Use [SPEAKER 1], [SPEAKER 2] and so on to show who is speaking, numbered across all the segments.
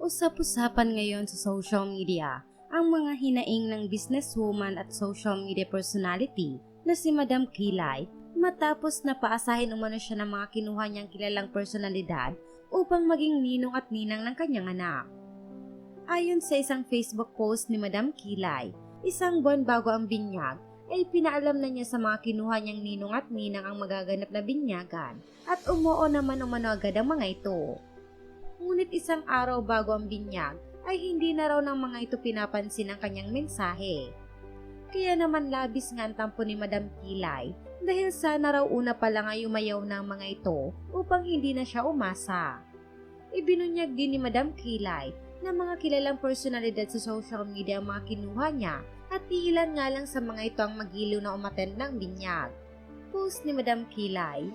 [SPEAKER 1] Usap-usapan ngayon sa social media ang mga hinaing ng businesswoman at social media personality na si Madam Kilay matapos na paasahin umano siya ng mga kinuha niyang kilalang personalidad upang maging ninong at ninang ng kanyang anak. Ayon sa isang Facebook post ni Madam Kilay, isang buwan bago ang binyag ay pinaalam na niya sa mga kinuha niyang ninong at ninang ang magaganap na binyagan at umuo naman umano agad ang mga ito. Ngunit isang araw bago ang binyag ay hindi na raw ng mga ito pinapansin ang kanyang mensahe. Kaya naman labis nga ang tampo ni Madam Kilay dahil sana raw una pa lang ay umayaw ng mga ito upang hindi na siya umasa. Ibinunyag din ni Madam Kilay na mga kilalang personalidad sa social media ang mga kinuha niya at iilan nga lang sa mga ito ang magiliw na umattend ng binyag. Post ni Madam Kilay,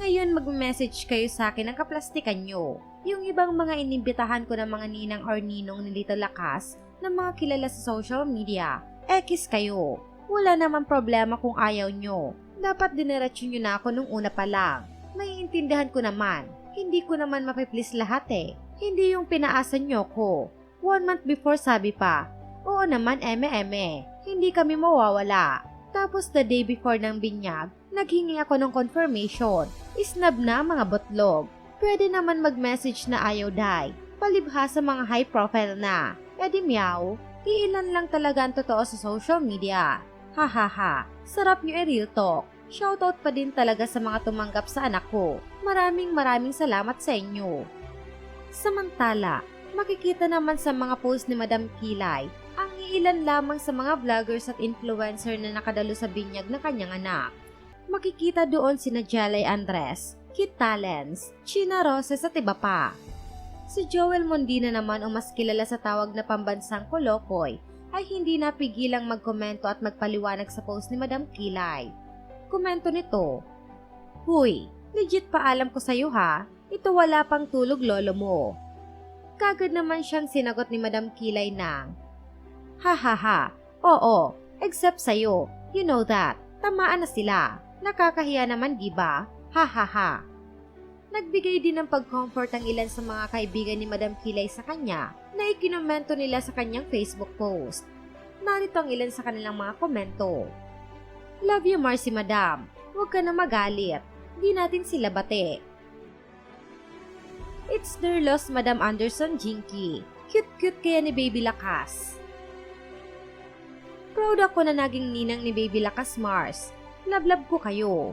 [SPEAKER 1] Ngayon mag-message kayo sa akin ng kaplastikan nyo. Yung ibang mga inimbitahan ko ng mga ninang or ninong ni Lito Lakas na mga kilala sa social media, X kayo. Wala naman problema kung ayaw nyo. Dapat dineratso nyo na ako nung una pa lang. May intindihan ko naman. Hindi ko naman mapiplease lahat eh. Hindi yung pinaasa nyo ko. One month before sabi pa, Oo naman, eme-eme. Hindi kami mawawala. Tapos the day before ng binyag, naghingi ako ng confirmation. Isnab na mga botlog. Pwede naman mag-message na ayaw die. Palibha sa mga high profile na. E di meow, iilan lang talaga ang totoo sa social media. Ha ha ha, sarap nyo i-real talk. Shoutout pa din talaga sa mga tumanggap sa anak ko. Maraming maraming salamat sa inyo. Samantala, makikita naman sa mga post ni Madam Kilay ang iilan lamang sa mga vloggers at influencer na nakadalo sa binyag ng kanyang anak. Makikita doon sina Jelay Andres, Kit Talents, China Roses at iba pa. Si Joel Mondina naman o mas kilala sa tawag na pambansang Kolokoy ay hindi napigilang magkomento at magpaliwanag sa post ni Madam Kilay. Komento nito, Huy, legit pa alam ko sa'yo ha, ito wala pang tulog lolo mo. Kagad naman siyang sinagot ni Madam Kilay ng, Ha ha ha, oo, except sa'yo, you know that, tamaan na sila. Nakakahiya naman di ba? Ha ha ha. Nagbigay din ng pag-comfort ang ilan sa mga kaibigan ni Madam Kilay sa kanya na ikinomento nila sa kanyang Facebook post. Narito ang ilan sa kanilang mga komento. Love you, Marcy Madam. Huwag ka na magalit. Di natin sila bate. It's their loss, Madam Anderson Jinky. Cute-cute kaya ni Baby Lakas. Proud ako na naging ninang ni Baby Lakas Mars. Love-love ko kayo.